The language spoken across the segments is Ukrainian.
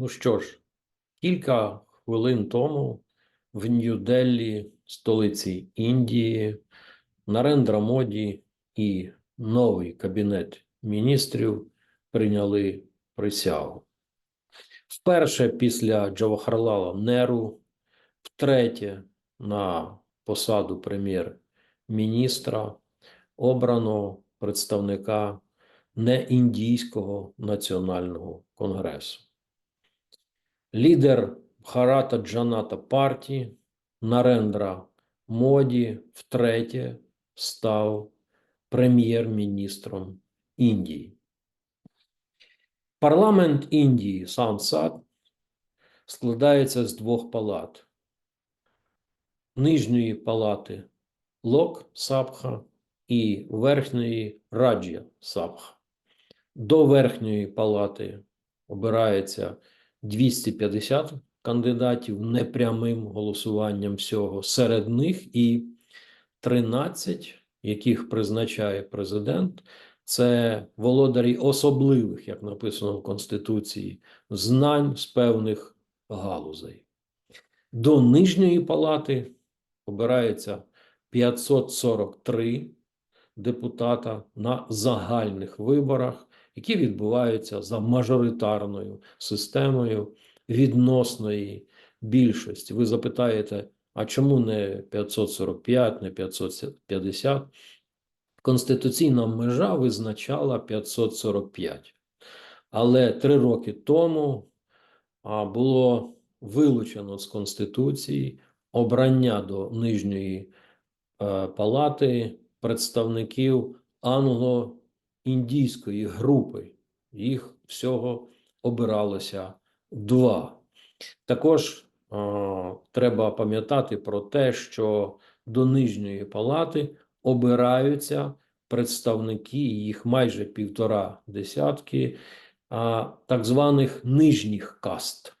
Ну що ж, кілька хвилин тому в Нью-Деллі, столиці Індії, Нарендра Моді і новий кабінет міністрів прийняли присягу. Вперше після Джавахарлала Неру, втретє на посаду прем'єр-міністра обрано представника неіндійського національного конгресу. Лідер Бхарата Джаната партії Нарендра Моді втретє став прем'єр-міністром Індії. Парламент Індії Сансад складається з двох палат. Нижньої палати Лок Сабха і верхньої Раджя Сабха. До верхньої палати обирається 250 кандидатів непрямим голосуванням всього. Серед них і 13, яких призначає президент. Це володарі особливих, як написано в Конституції, знань з певних галузей. До нижньої палати обирається 543 депутата на загальних виборах, які відбуваються за мажоритарною системою відносної більшості. Ви запитаєте, а чому не 545, не 550? Конституційна межа визначала 545. Але три роки тому було вилучено з Конституції обрання до нижньої е, палати представників англо-індійської групи. Їх всього обиралося два. Також е, треба пам'ятати про те, що до нижньої палати обираються представники, їх майже півтора десятки, а, так званих нижніх каст.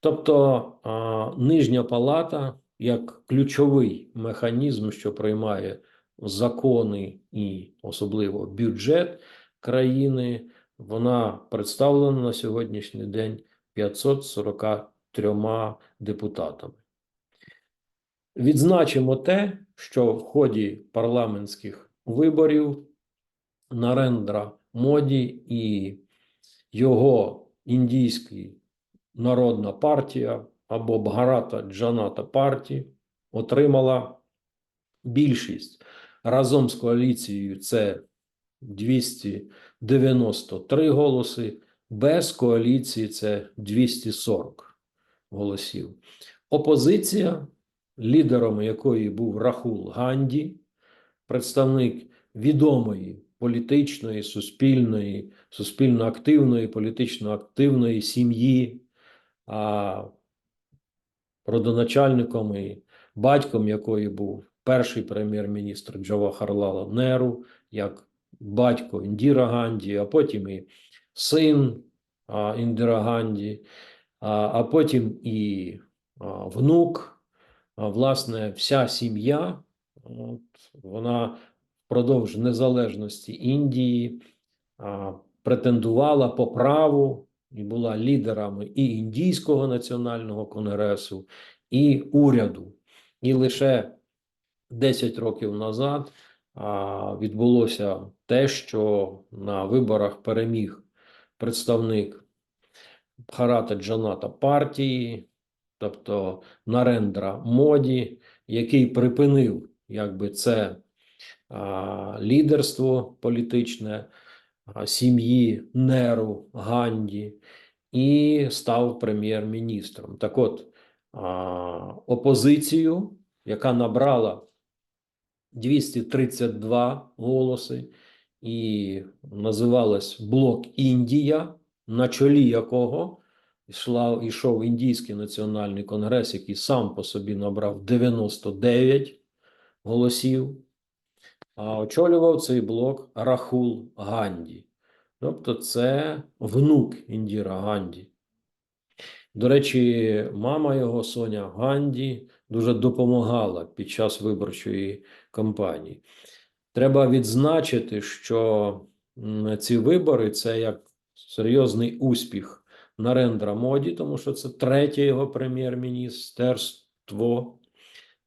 Тобто а, нижня палата як ключовий механізм, що приймає закони і особливо бюджет країни, вона представлена на сьогоднішній день 543 депутатами. Відзначимо те, що в ході парламентських виборів Нарендра Моді і його індійський народна партія або Бхарата Джаната партії отримала більшість разом з коаліцією. Це 293 голоси, без коаліції це 240 голосів. Опозиція лідером якої був Рахул Ганді, представник відомої політичної, суспільної, суспільно активної, політично активної сім'ї, родоначальником і батьком якої був перший прем'єр-міністр Джавахарлала Неру, як батько Індіра Ганді, а потім і син а, Індира Ганді, а, потім і внук власне, вся сім'я, вона впродовж незалежності Індії претендувала по праву і була лідерами і Індійського національного конгресу, і уряду. І лише 10 років назад відбулося те, що на виборах переміг представник Бхарата Джаната партії тобто Нарендра Моді, який припинив якби це лідерство політичне сім'ї Неру Ганді і став прем'єр-міністром. Так от опозицію, яка набрала 232 голоси, і називалась Блок Індія, на чолі якого йшла, йшов індійський національний конгрес, який сам по собі набрав 99 голосів, а очолював цей блок Рахул Ганді. Тобто, це внук Індіра Ганді. До речі, мама його Соня Ганді дуже допомагала під час виборчої кампанії. Треба відзначити, що ці вибори це як серйозний успіх Нарендра Моді, тому що це третє його прем'єр-міністерство,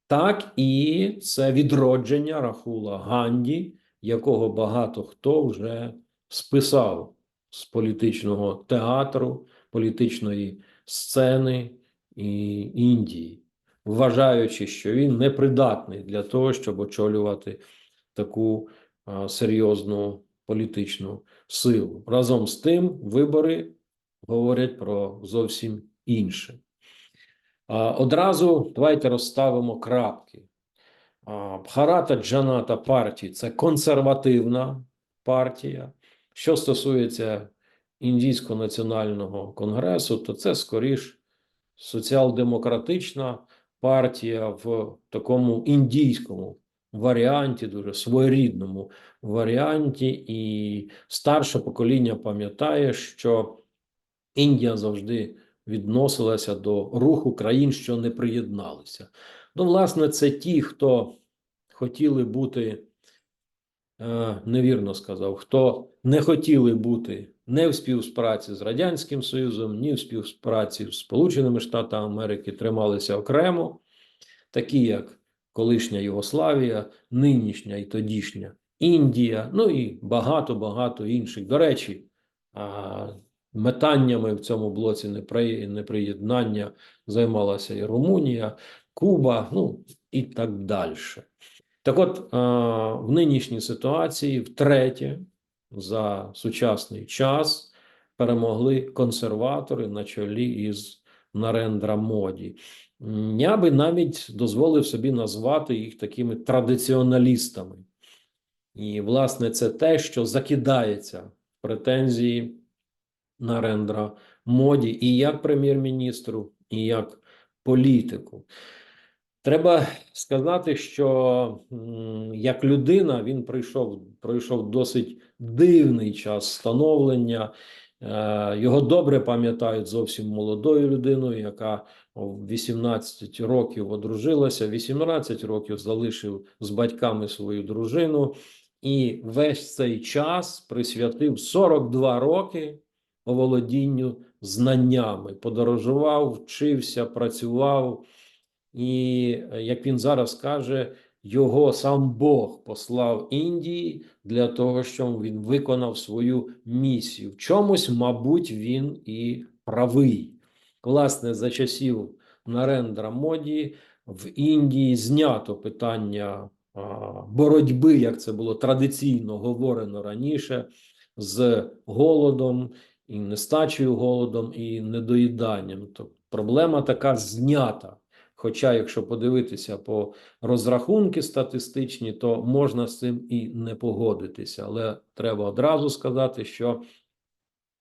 так і це відродження Рахула Ганді, якого багато хто вже списав з політичного театру, політичної сцени і Індії, вважаючи, що він непридатний для того, щоб очолювати таку серйозну політичну силу. Разом з тим, вибори говорять про зовсім інше. Одразу давайте розставимо крапки. Бхарата Джаната партії це консервативна партія. Що стосується Індійського національного конгресу, то це скоріш соціал-демократична партія в такому індійському варіанті, дуже своєрідному варіанті, і старше покоління пам'ятає, що Індія завжди відносилася до руху країн, що не приєдналися. Ну, власне, це ті, хто хотіли бути, е, невірно сказав, хто не хотіли бути не в співпраці з Радянським Союзом, ні в співпраці з Сполученими Штатами Америки, трималися окремо, такі як колишня Югославія, нинішня і тодішня Індія, ну і багато-багато інших. До речі, метаннями в цьому блоці неприєднання займалася і Румунія, Куба, ну і так далі. Так от, в нинішній ситуації втретє за сучасний час перемогли консерватори на чолі із Нарендра Моді. Я би навіть дозволив собі назвати їх такими традиціоналістами. І, власне, це те, що закидається в претензії Нарендра Моді і як прем'єр-міністру, і як політику. Треба сказати, що як людина він пройшов, пройшов досить дивний час становлення. Е, Його добре пам'ятають зовсім молодою людиною, яка в 18 років одружилася, 18 років залишив з батьками свою дружину, і весь цей час присвятив 42 роки оволодінню знаннями. Подорожував, вчився, працював. І е, як він зараз каже, його сам Бог послав Індії для того, щоб він виконав свою місію. В чомусь, мабуть, він і правий. Власне, за часів Нарендра Моді в Індії знято питання боротьби, як це було традиційно говорено раніше, з голодом і нестачею голодом і недоїданням. Тобто проблема така знята. Хоча, якщо подивитися по розрахунки статистичні, то можна з цим і не погодитися. Але треба одразу сказати, що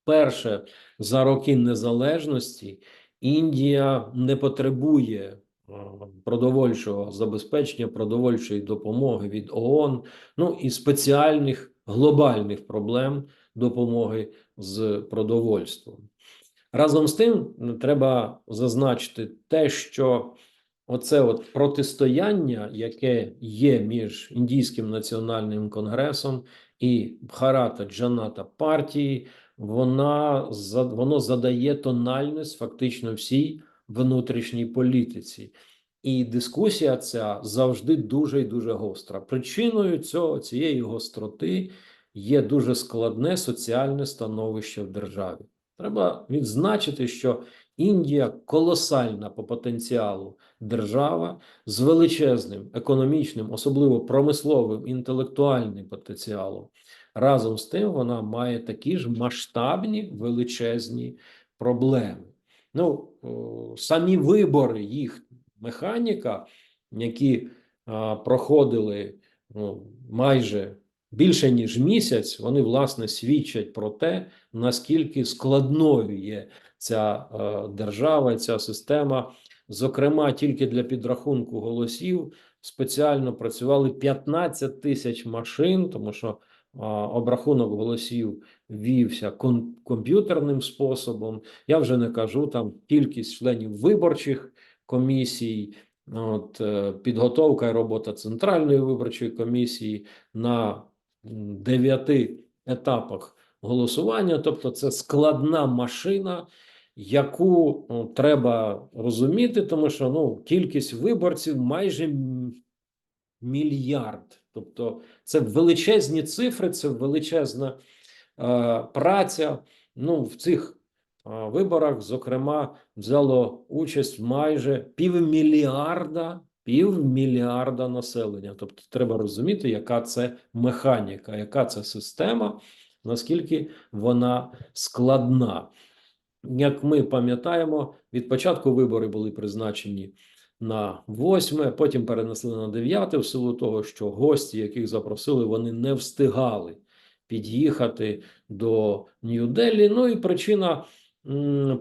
перше за роки незалежності Індія не потребує продовольчого забезпечення, продовольчої допомоги від ООН, ну і спеціальних глобальних проблем допомоги з продовольством. Разом з тим, треба зазначити те, що оце от протистояння, яке є між Індійським національним конгресом і Бхарата Джаната партії, вона воно задає тональність фактично всій внутрішній політиці. І дискусія ця завжди дуже і дуже гостра. Причиною цього цієї гостроти є дуже складне соціальне становище в державі. Треба відзначити, що Індія колосальна по потенціалу держава з величезним економічним, особливо промисловим, інтелектуальним потенціалом. Разом з тим, вона має такі ж масштабні величезні проблеми. Ну, самі вибори їх механіка, які проходили ну, майже більше ніж місяць, вони власне свідчать про те, наскільки складною є ця е, держава, ця система. Зокрема, тільки для підрахунку голосів спеціально працювали 15 тисяч машин, тому що обрахунок голосів вівся комп'ютерним способом. Я вже не кажу там кількість членів виборчих комісій, от, е, підготовка і робота Центральної виборчої комісії на дев'яти етапах голосування. Тобто, це складна машина, яку ну, треба розуміти, тому що ну, кількість виборців майже мільярд. Тобто це величезні цифри, це величезна е, праця. Ну, в цих е, виборах, зокрема, взяло участь майже півмільярда, півмільярда населення. Тобто, треба розуміти, яка це механіка, яка це система, наскільки вона складна. Як ми пам'ятаємо, від початку вибори були призначені на 8, потім перенесли на 9, в силу того, що гості, яких запросили, вони не встигали під'їхати до Нью-Делі. Ну і причина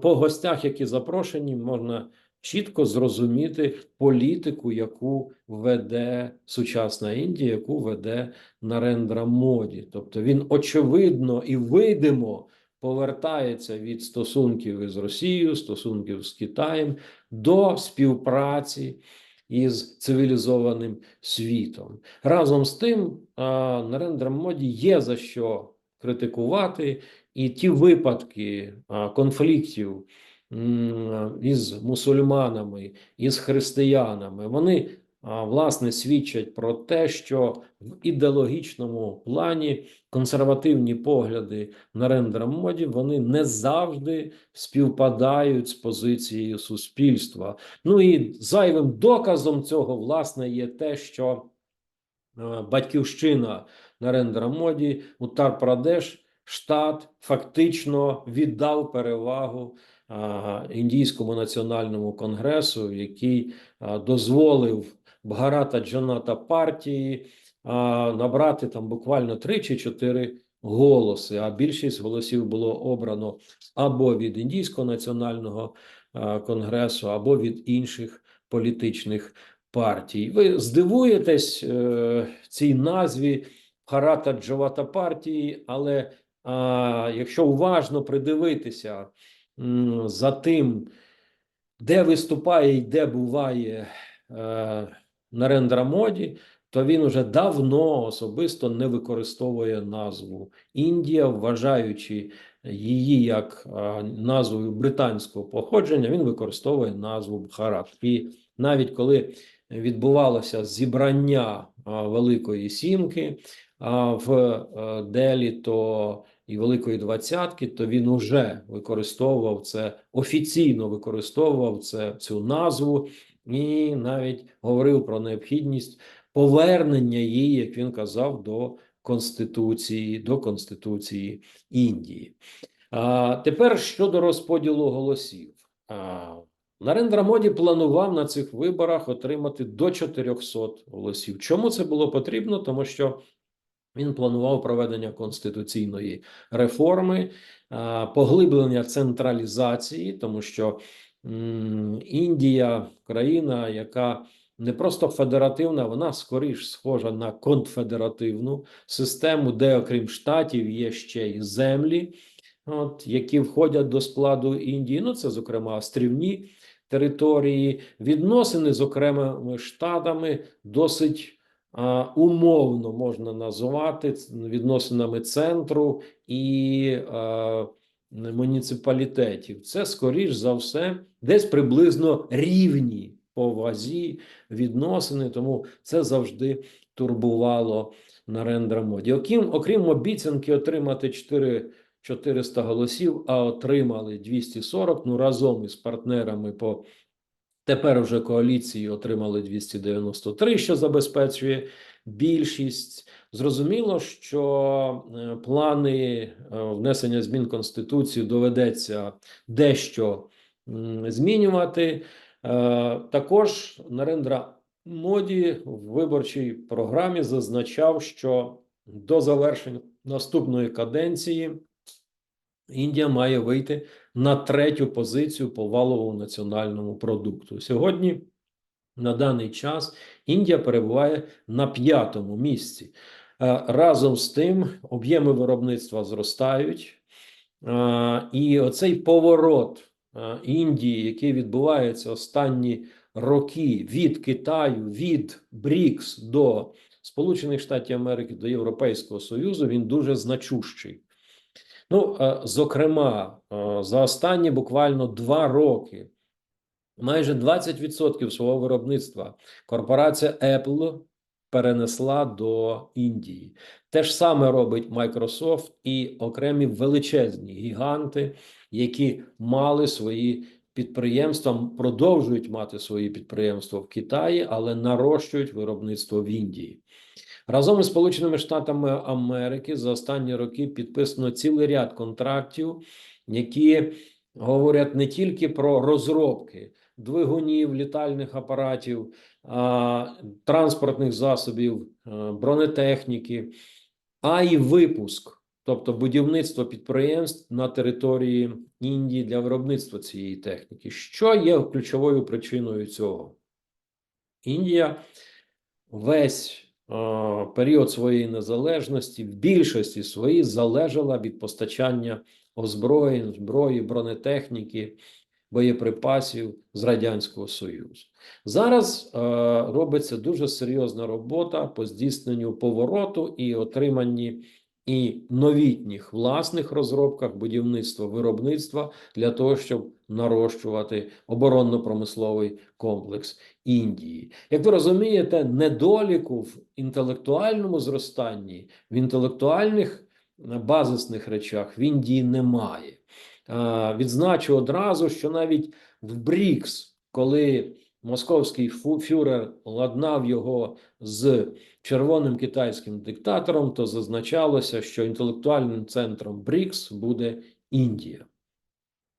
по гостях, які запрошені, можна чітко зрозуміти політику, яку веде сучасна Індія, яку веде Нарендра Моді. Тобто він очевидно і видимо повертається від стосунків із Росією, стосунків з Китаєм до співпраці із цивілізованим світом. Разом з тим, Нарендра Моді є за що критикувати, і ті випадки конфліктів із мусульманами, із християнами, вони власне свідчать про те, що в ідеологічному плані консервативні погляди Нарендра Моді вони не завжди співпадають з позицією суспільства. Ну і зайвим доказом цього, власне, є те, що батьківщина Нарендра Моді, Утар Прадеш, штат фактично віддав перевагу індійському національному конгресу, який дозволив Бгарата Джаната партії а, набрати там буквально 3 чи 4 голоси. А більшість голосів було обрано або від індійського національного конгресу, або від інших політичних партій. Ви здивуєтесь е, цій назві Харата Джавата партії, але а, якщо уважно придивитися м, за тим, де виступає і де буває е, Нарендра Моді, то він уже давно особисто не використовує назву Індія, вважаючи її як назвою британського походження, він використовує назву Бхарат. І навіть коли відбувалося зібрання Великої Сімки в е, Делі, то і Великої Двадцятки, то він уже використовував це офіційно використовував це цю назву і навіть говорив про необхідність повернення її, як він казав, до Конституції, до Конституції Індії. А тепер щодо розподілу голосів. А, Нарендра Моді планував на цих виборах отримати до 400 голосів. Чому це було потрібно? Тому що він планував проведення конституційної реформи, поглиблення централізації, тому що Індія країна, яка не просто федеративна, вона скоріш схожа на конфедеративну систему, де, окрім штатів, є ще й землі, от, які входять до складу Індії. Ну, це, зокрема, острівні території, відносини з окремими штатами досить умовно можна називати відносинами центру і муніципалітетів. Це скоріш за все десь приблизно рівні по вазі відносини, тому це завжди турбувало Нарендра Моді. Окрім, окрім обіцянки отримати 4 400 голосів, а отримали 240, ну разом із партнерами по тепер уже коаліції отримали 293, що забезпечує більшість. Зрозуміло, що е, плани е, внесення змін в Конституцію доведеться дещо змінювати. Е, Також Нарендра Моді в виборчій програмі зазначав, що до завершення наступної каденції Індія має вийти на третю позицію по валовому національному продукту. Сьогодні, на даний час, Індія перебуває на п'ятому місці. Е, Разом з тим, об'єми виробництва зростають, Е, і оцей поворот е, Індії, який відбувається останні роки від Китаю, від БРІКС до Сполучених Штатів Америки, до Європейського Союзу, він дуже значущий. Ну, зокрема, за останні буквально два роки майже 20% свого виробництва корпорація Apple перенесла до Індії. Те ж саме робить Microsoft і окремі величезні гіганти, які мали свої підприємства, продовжують мати свої підприємства в Китаї, але нарощують виробництво в Індії. Разом із Сполученими Штатами Америки за останні роки підписано цілий ряд контрактів, які говорять не тільки про розробки двигунів, літальних апаратів, транспортних засобів, бронетехніки, а й випуск, тобто будівництво підприємств на території Індії для виробництва цієї техніки. Що є ключовою причиною цього? Індія весь період своєї незалежності в більшості своїй залежала від постачання озброєнь, зброї, бронетехніки, боєприпасів з Радянського Союзу. Зараз е, робиться дуже серйозна робота по здійсненню повороту і отриманні і новітніх власних розробках будівництва виробництва для того, щоб нарощувати оборонно-промисловий комплекс Індії. Як ви розумієте, недоліку в інтелектуальному зростанні, в інтелектуальних е, базисних речах в Індії немає. Е, Відзначу одразу, що навіть в БРІКС, коли московський фюрер ладнав його з червоним китайським диктатором, то зазначалося, що інтелектуальним центром БРІКС буде Індія.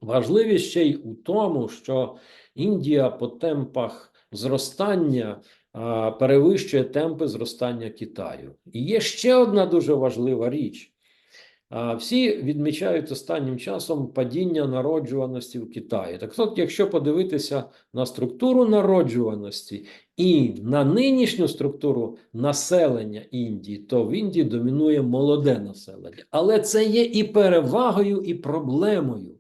Важливість ще й у тому, що Індія по темпах зростання перевищує темпи зростання Китаю. І є ще одна дуже важлива річ. Всі відмічають останнім часом падіння народжуваності в Китаї. Так от, якщо подивитися на структуру народжуваності і на нинішню структуру населення Індії, то в Індії домінує молоде населення. Але це є і перевагою, і проблемою.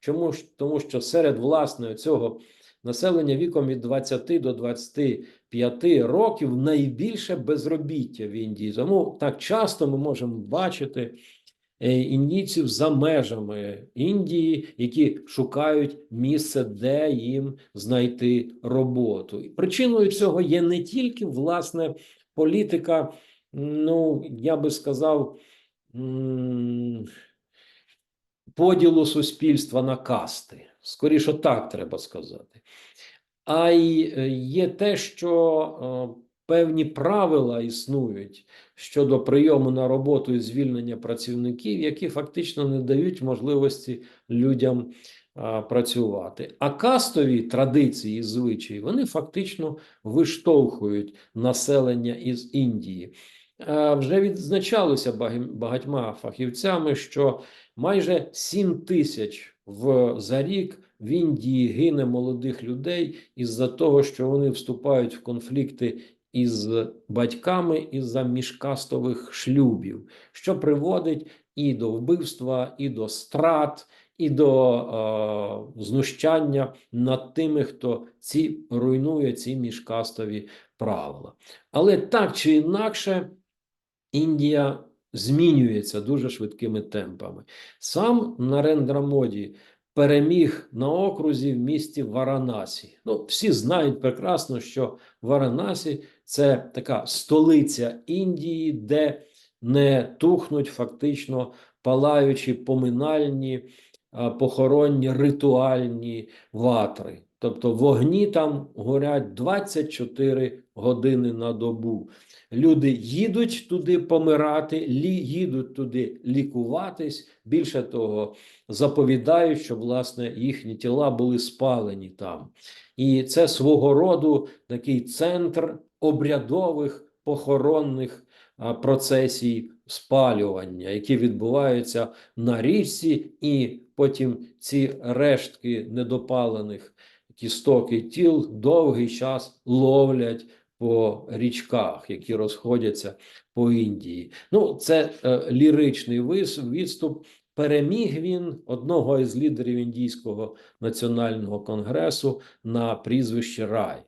Чому ж? Тому що серед власне цього населення віком від 20 до 25 років найбільше безробіття в Індії. Тому так часто ми можемо бачити індійців за межами Індії, які шукають місце, де їм знайти роботу. І причиною цього є не тільки власне політика, ну я би сказав. Поділу суспільства на касти, скоріше так треба сказати. А й е, є те, що е, певні правила існують щодо прийому на роботу і звільнення працівників, які фактично не дають можливості людям а, працювати. А кастові традиції і звичаї вони фактично виштовхують населення із Індії. Вже відзначалося багатьма фахівцями, що майже 7 тисяч в за рік в Індії гине молодих людей із-за того, що вони вступають в конфлікти із батьками із-за міжкастових шлюбів, що приводить і до вбивства, і до страт, і до е, знущання над тими, хто ці руйнує ці міжкастові правила. Але так чи інакше, Індія змінюється дуже швидкими темпами. Сам Нарендра Моді переміг на окрузі в місті Варанасі. Ну, всі знають прекрасно, що Варанасі це така столиця Індії, де не тухнуть фактично палаючі поминальні, похоронні ритуальні ватри. Тобто вогні там горять 24 години на добу. Люди їдуть туди помирати, лі, їдуть туди лікуватись. Більше того, заповідають, щоб власне їхні тіла були спалені там. І це свого роду такий центр обрядових похоронних а, процесій спалювання, які відбуваються на річці, і потім ці рештки недопалених кісток і тіл довгий час ловлять по річках, які розходяться по Індії. Ну, це е, ліричний відступ. Переміг він одного із лідерів індійського національного конгресу на прізвище Рай,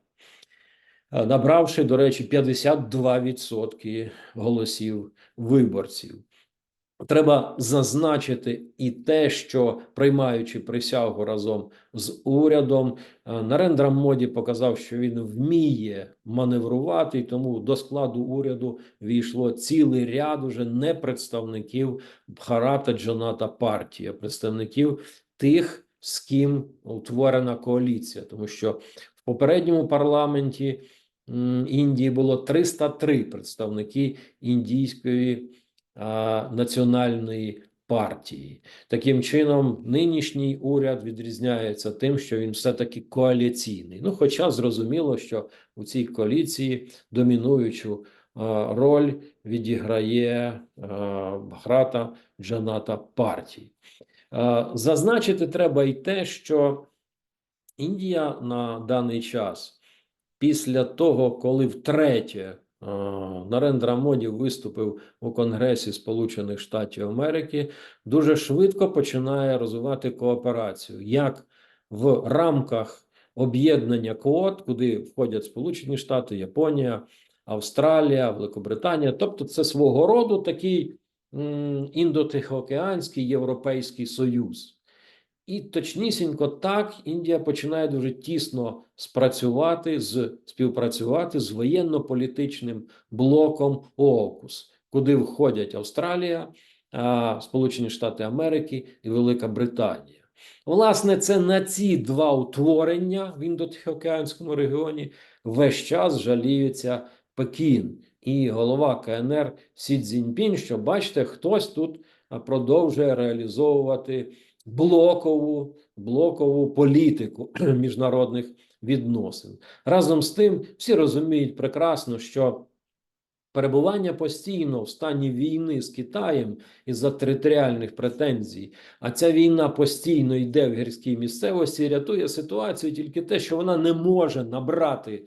е, набравши, до речі, 52% голосів виборців. Треба зазначити і те, що приймаючи присягу разом з урядом, е, Нарендра Моді показав, що він вміє маневрувати, і тому до складу уряду війшло цілий ряд уже не представників Бхарата Джаната партії, а представників тих, з ким утворена коаліція, тому що в попередньому парламенті Індії було 303 представники індійської національної партії. Таким чином, нинішній уряд відрізняється тим, що він все-таки коаліційний. Ну, хоча зрозуміло, що у цій коаліції домінуючу роль відіграє а, Бхрата Джаната партії. Зазначити треба і те, що Індія на даний час, після того, коли втретє Нарендра Моді виступив у Конгресі Сполучених Штатів Америки, дуже швидко починає розвивати кооперацію як в рамках об'єднання КООТ, куди входять Сполучені Штати, Японія, Австралія, Великобританія. Тобто, це свого роду такий індотихоокеанський європейський союз. І точнісінько так Індія починає дуже тісно спрацювати з співпрацювати з воєнно-політичним блоком ООКУС, куди входять Австралія, Сполучені Штати Америки і Велика Британія. Власне, це на ці два утворення в індотихоокеанському регіоні весь час жаліється Пекін і голова КНР Сі Цзіньпін, що бачите, хтось тут продовжує реалізовувати блокову, блокову політику міжнародних відносин. Разом з тим, всі розуміють прекрасно, що перебування постійно в стані війни з Китаєм із-за територіальних претензій, а ця війна постійно йде в гірській місцевості, рятує ситуацію тільки те, що вона не може набрати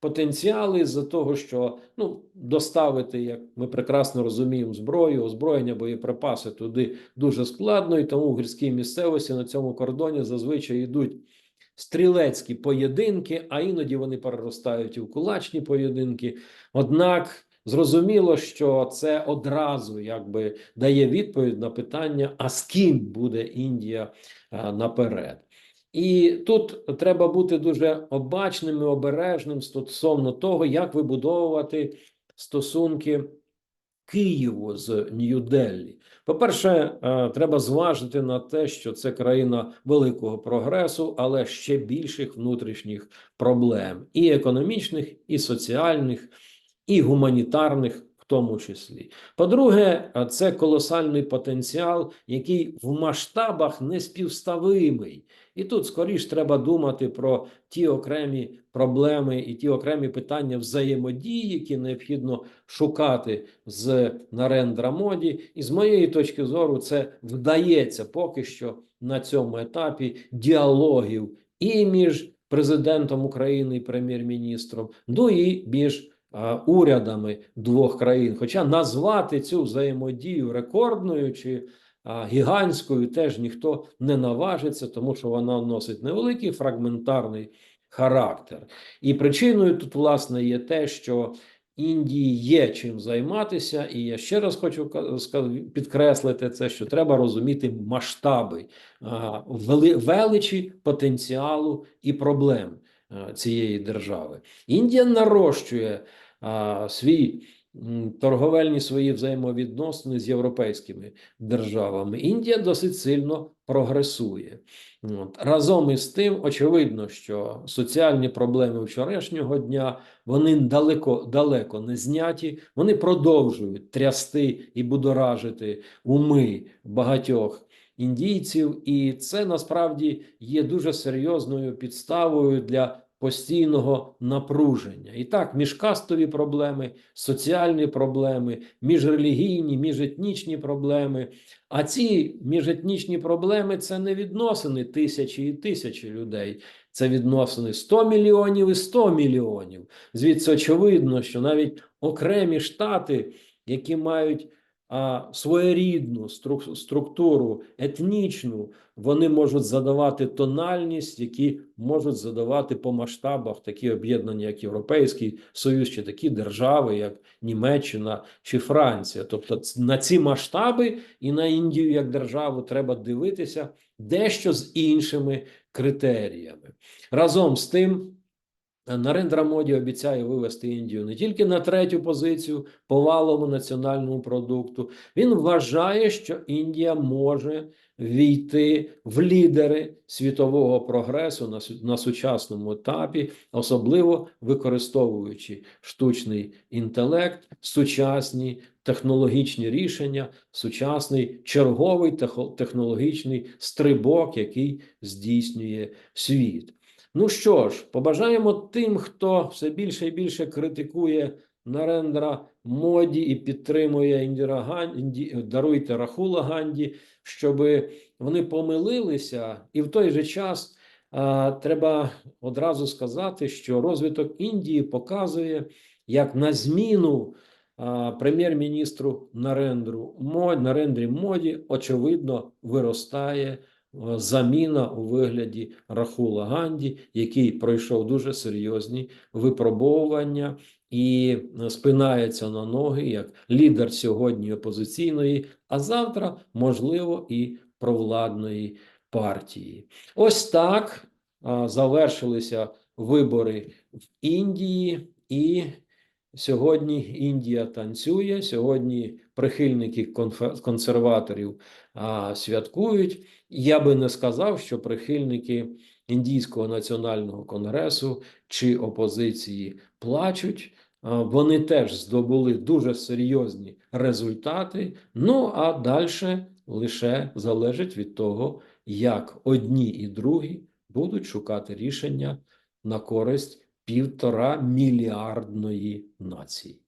потенціали з-за того, що ну доставити, як ми прекрасно розуміємо, зброю, озброєння, боєприпаси туди дуже складно, і тому в гірській місцевості на цьому кордоні зазвичай йдуть стрілецькі поєдинки, а іноді вони переростають і в кулачні поєдинки. Однак зрозуміло, що це одразу якби дає відповідь на питання: а з ким буде Індія наперед? І тут треба бути дуже обачним і обережним стосовно того, як вибудовувати стосунки Києву з Нью-Деллі. По-перше, е, треба зважити на те, що це країна великого прогресу, але ще більших внутрішніх проблем і економічних, і соціальних, і гуманітарних. В тому числі, по-друге, е, це колосальний потенціал, який в масштабах неспівставимий. І тут скоріш треба думати про ті окремі проблеми і ті окремі питання взаємодії, які необхідно шукати з Нарендра Моді. І з моєї точки зору, це вдається поки що на цьому етапі діалогів і між президентом України і прем'єр-міністром, ну і між урядами двох країн. Хоча назвати цю взаємодію рекордною чи гігантською теж ніхто не наважиться, тому що вона носить невеликий фрагментарний характер. І причиною тут, власне, є те, що Індії є чим займатися, і я ще раз хочу підкреслити це, що треба розуміти масштаби величі потенціалу і проблем цієї держави. Індія нарощує свій торговельні свої взаємовідносини з європейськими державами. Індія досить сильно прогресує. От. Разом із тим, очевидно, що соціальні проблеми вчорашнього дня вони далеко далеко не зняті. Вони продовжують трясти і будоражити уми багатьох індійців, і це насправді є дуже серйозною підставою для постійного напруження. І так, міжкастові проблеми, соціальні проблеми, міжрелігійні, міжетнічні проблеми. А ці міжетнічні проблеми це не відносини тисячі і тисячі людей. Це відносини 100 мільйонів і 100 мільйонів. Звідси очевидно, що навіть окремі штати, які мають своєрідну стру- структуру етнічну, вони можуть задавати тональність, які можуть задавати по масштабах такі об'єднання, як Європейський Союз, чи такі держави, як Німеччина чи Франція. Тобто, на ці масштаби і на Індію як державу треба дивитися дещо з іншими критеріями. Разом з тим. Нарендра Моді обіцяє вивести Індію не тільки на третю позицію по валовому національному продукту. Він вважає, що Індія може війти в лідери світового прогресу на, на сучасному етапі, особливо використовуючи штучний інтелект, сучасні технологічні рішення, сучасний черговий технологічний стрибок, який здійснює світ. Ну що ж, побажаємо тим, хто все більше і більше критикує Нарендра Моді і підтримує Індіра Ганді, даруйте Рахула Ганді, щоб вони помилилися, і в той же час а, треба одразу сказати, що розвиток Індії показує, як на зміну прем'єр-міністру Нарендру Нарендрі Моді очевидно виростає заміна у вигляді Рахула Ганді, який пройшов дуже серйозні випробовування і е, спинається на ноги як лідер сьогодні опозиційної, а завтра, можливо, і провладної партії. Ось так завершилися вибори в Індії і. Сьогодні Індія танцює. Сьогодні прихильники консерваторів а, святкують. Я би не сказав, що прихильники Індійського національного конгресу чи опозиції плачуть. А, Вони теж здобули дуже серйозні результати. Ну а далі лише залежить від того, як одні і другі будуть шукати рішення на користь півтора мільярдної нації.